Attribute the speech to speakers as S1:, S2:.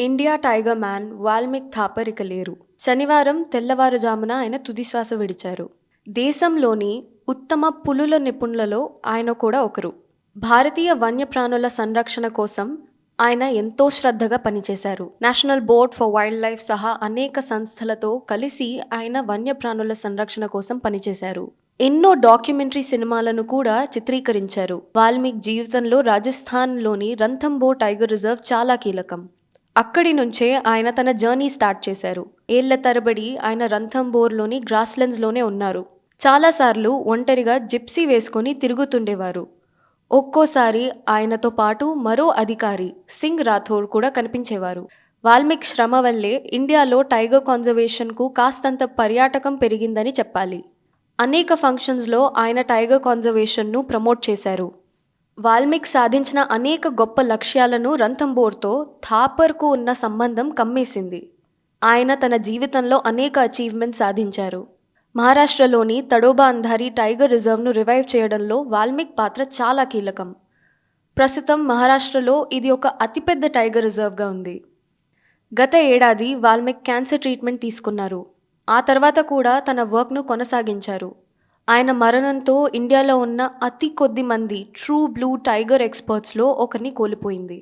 S1: India tiger man Valmik Thapar ఇక లేరు శనివారం తెల్లవారుజామున ఆయన తుదిశ్వాస విడిచారు. దేశంలోని ఉత్తమ పులుల నిపుణులలో ఆయన కూడా ఒకరు. భారతీయ వన్యప్రాణుల సంరక్షణ కోసం ఆయన ఎంతో శ్రద్ధగా పనిచేశారు. National board for wild life సహా అనేక సంస్థలతో కలిసి ఆయన వన్యప్రాణుల సంరక్షణ కోసం పనిచేశారు. ఎన్నో డాక్యుమెంటరీ సినిమాలను కూడా చిత్రీకరించారు. వాల్మీకి జీవితంలో రాజస్థాన్లోని రంథంబోర్ టైగర్ రిజర్వ్ చాలా కీలకం. అక్కడి నుంచే ఆయన తన జర్నీ స్టార్ట్ చేశారు. ఏళ్ళ తరబడి ఆయన రంథంబోర్లోని గ్రాస్లెండ్స్లోనే ఉన్నారు. చాలాసార్లు ఒంటరిగా జిప్సీ వేసుకొని తిరుగుతుండేవారు. ఒక్కోసారి ఆయనతో పాటు మరో అధికారి సింగ్ రాథోర్ కూడా కనిపించేవారు. వాల్మీక్ శ్రమ వల్లే ఇండియాలో టైగర్ కాన్జర్వేషన్కు కాస్తంత పర్యాటకం పెరిగిందని చెప్పాలి. అనేక ఫంక్షన్స్లో ఆయన టైగర్ కాన్జర్వేషన్ను ప్రమోట్ చేశారు. వాల్మీకి సాధించిన అనేక గొప్ప లక్ష్యాలను రంథంబోర్తో థాపర్కు ఉన్న సంబంధం కమ్మేసింది. ఆయన తన జీవితంలో అనేక అచీవ్మెంట్ సాధించారు. మహారాష్ట్రలోని తడోబా అంధారి టైగర్ రిజర్వ్ను రివైవ్ చేయడంలో వాల్మీక్ పాత్ర చాలా కీలకం. ప్రస్తుతం మహారాష్ట్రలో ఇది ఒక అతిపెద్ద టైగర్ రిజర్వ్గా ఉంది. గత ఏడాది వాల్మీక్ క్యాన్సర్ ట్రీట్మెంట్ తీసుకున్నారు. ఆ తర్వాత కూడా తన వర్క్ను కొనసాగించారు. ఆయన మరణంతో ఇండియాలో ఉన్న అతి కొద్ది మంది ట్రూ బ్లూ టైగర్ ఎక్స్పర్ట్స్లో ఒకరిని కోల్పోయింది.